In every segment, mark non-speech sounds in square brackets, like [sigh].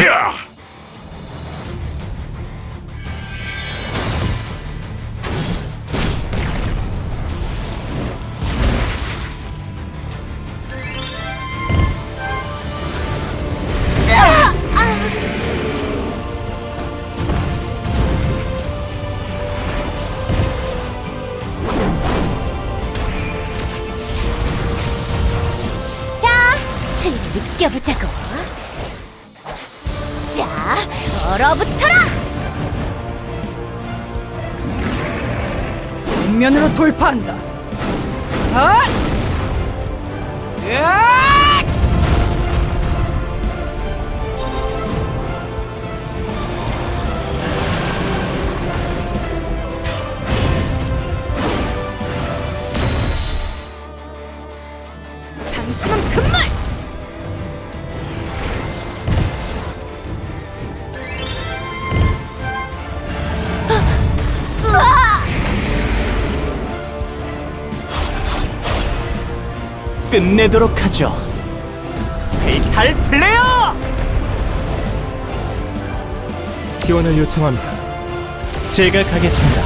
자! 자, 수위를 느껴보자고. 자, 얼어붙어라! 정면으로 돌파한다. 아! 으악! 끝내도록 하죠. 페이탈 플레이어! 지원을 요청합니다. 제가 가겠습니다.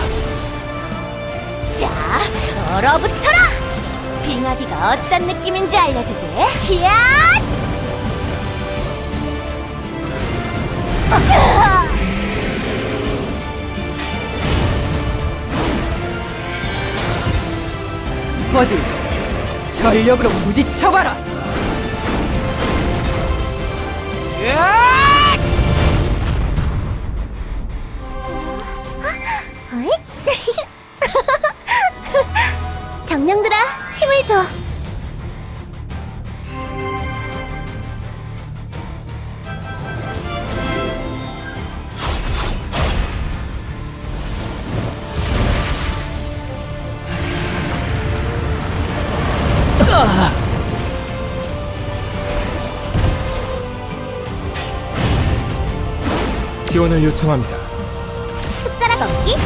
자, 얼어붙어라! 빙하기가 어떤 느낌인지 알려주지. 히앗! 전력으로 부딪혀봐라. [laughs] 정령들아, 힘을 줘. 지원을 요청합니다. 숟가락 얹기.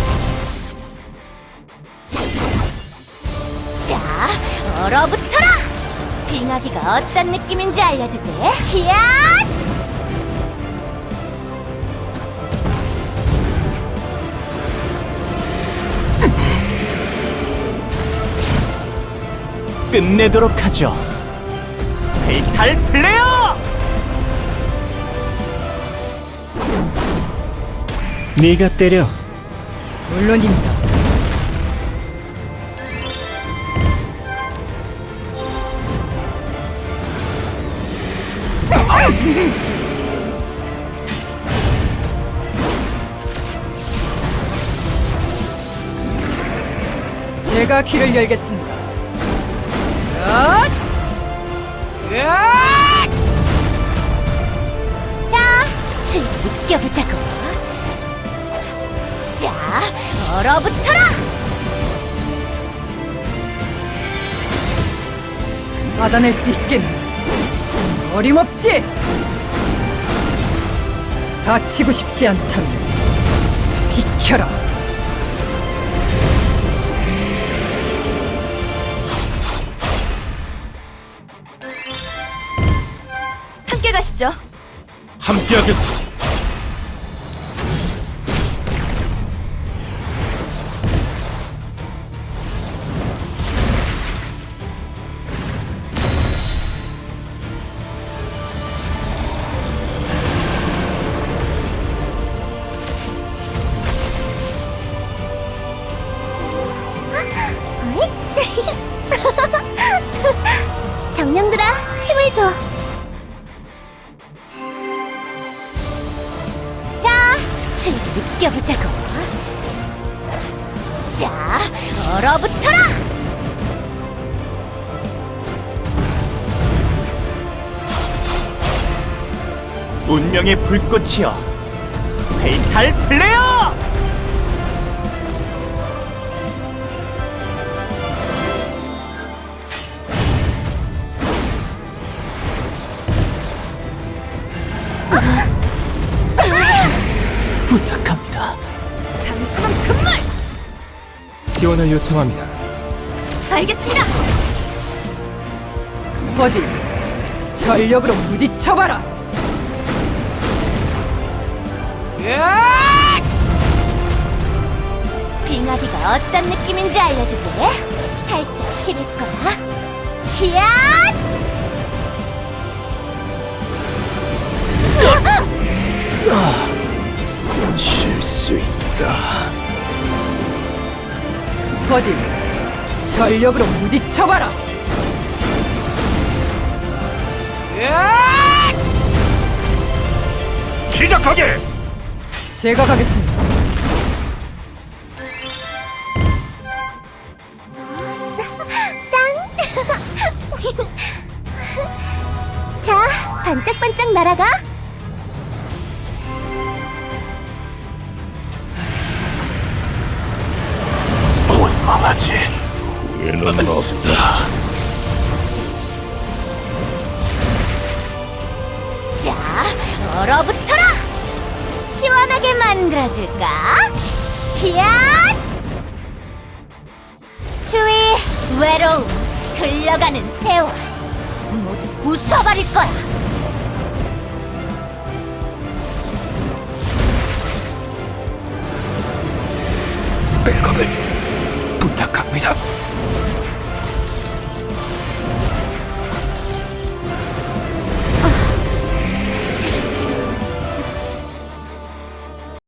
자, 얼어붙어라! 빙하기가 어떤 느낌인지 알려주지. 히앗! 끝내도록 하죠. 페이탈 플레이어! 네가 때려. 물론입니다. 제가 길을 열겠습니다. 받아낼 수 있겠네. 어림없지? 다치고 싶지 않다면 비켜라. 함께 가시죠. 함께하겠어. 슬 느껴보자고. 자, 얼어붙어라! 운명의 불꽃이여. 페이탈 플레이어! 지원을 요청합니다. 알겠습니다! 어디 전력으로 부딪혀봐라. 으악! 빙하기가 어떤 느낌인지 알려주지. 살짝 식을 거야. 히앗! 쉴수 있다. 어디 전력으로 부딪혀봐라. 으악! 시작하게! 제가 가겠습니다. [laughs] 자, 반짝반짝 날아가. 원망하지. 후회는 없다. 자, 얼어붙어라! 시원하게 만들어줄까? 히앗! 주위 외로움, 흘러가는 세월 모두 부숴버릴 거야! 백업을 부탁합니다.